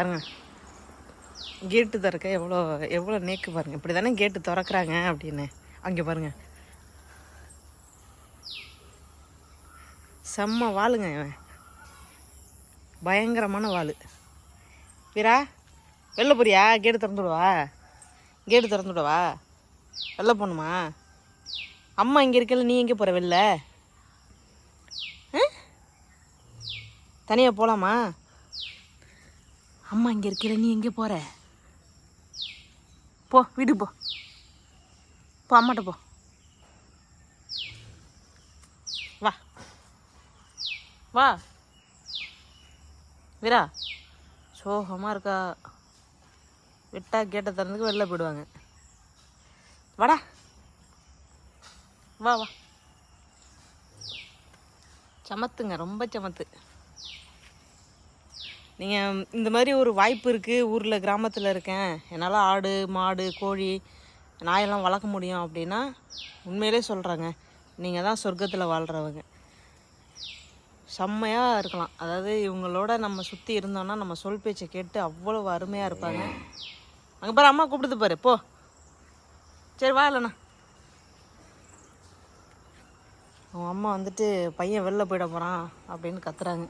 பாருங்க. கேட்டு திறக்க எவ்வளோ எவ்வளோ நேக்கு பாருங்க. இப்படி தானே கேட்டு திறக்கிறாங்க அப்படின்னு. அங்கே பாருங்க. செம்ம வாளுங்க இவன். பயங்கரமான வாள். வீரா வெளில போறியா? கேட்டு திறந்து கேட்டு திறந்து விடவா? வெளில போகணுமா? அம்மா இங்கே இருக்கல நீ எங்கே போகிற வெளில? தனியாக போகலாமா அம்மா இங்கே இருக்கிற நீ எங்கே போகிற போ வீடு போ. போ அம்மாட்ட போ. வா. வா. வீரா சோகமாக இருக்கா? விட்டா கேட்டை திறந்துக்கு வெளில போயிடுவாங்க. வாடா. வா வா. சமத்துங்க ரொம்ப சமத்து. நீங்கள் இந்த மாதிரி ஒரு வாய்ப்பு இருக்குது ஊரில் கிராமத்தில் இருக்கேன். என்னால் ஆடு மாடு கோழி நாயெல்லாம் வளர்க்க முடியும் அப்படின்னா உண்மையிலே சொல்கிறாங்க நீங்கள் தான் சொர்க்கத்தில் வாழ்கிறவங்க செம்மையாக இருக்கலாம். அதாவது இவங்களோட நம்ம சுற்றி இருந்தோம்னா நம்ம சொல் பேச்சை கேட்டு அவ்வளோ அருமையாக இருப்பாங்க. அங்கே பாரு அம்மா கூப்பிடுது பாரு போ. சரி வா இல்லைண்ணா அவங்க அம்மா வந்துட்டு பையன் வெளில போயிட போகிறான் அப்படின்னு கத்துறாங்க.